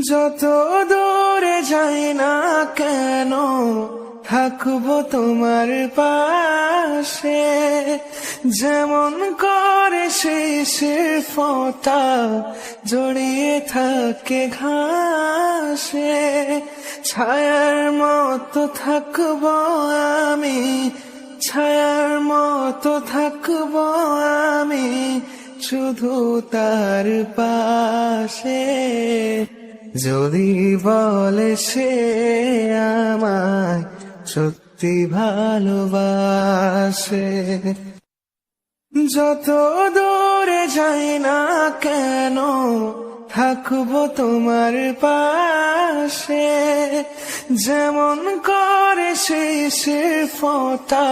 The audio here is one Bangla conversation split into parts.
যত দূরে যাই না কেন থাকব তোমার পাশে। যেমন করে শেষের ফোঁটা জড়িয়ে থাকে ঘাসে, ছায়ার মতো থাকব আমি, ছায়ার মতো থাকব আমি শুধু তার পাশে। যদি বলে সে আমায় সত্যি ভালোবাসে, যত দূরে যাই না কেন থাকব তোমার পাশে, যেমন করে শেষের ফোঁটা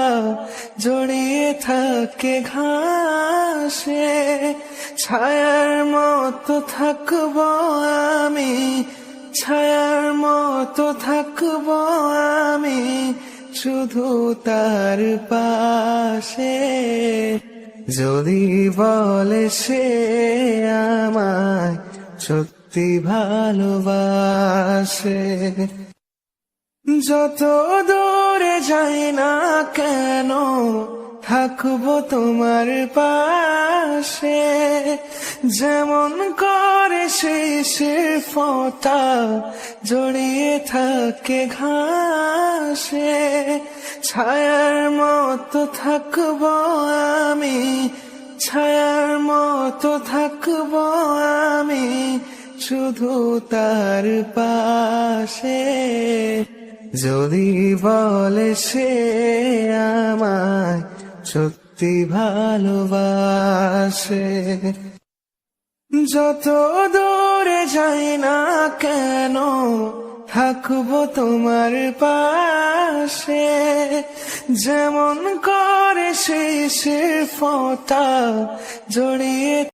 জড়িয়ে থাকে ঘাসে ছায়ার মতো থাকব আমি ছায়ার মতো থাকব আমি শুধু তার পাশে যদি বলে সে আমায় সত্যি ভালোবাসে যত দূরে যাই না কেন থাকব তোমার পাশে। যেমন করে শেষের ফোঁটা জড়িয়ে থাকে ঘাসে, ছায়ার মতো থাকব আমি, ছায়ার মতো থাকব আমি শুধু তার পাশে। যদি বলে সে আমায় সত্যি ভালোবাসে, যত দূরে যাই না কেন থাকব তোমার পাশে। যেমন করে শেষের ফোঁটা জড়িয়ে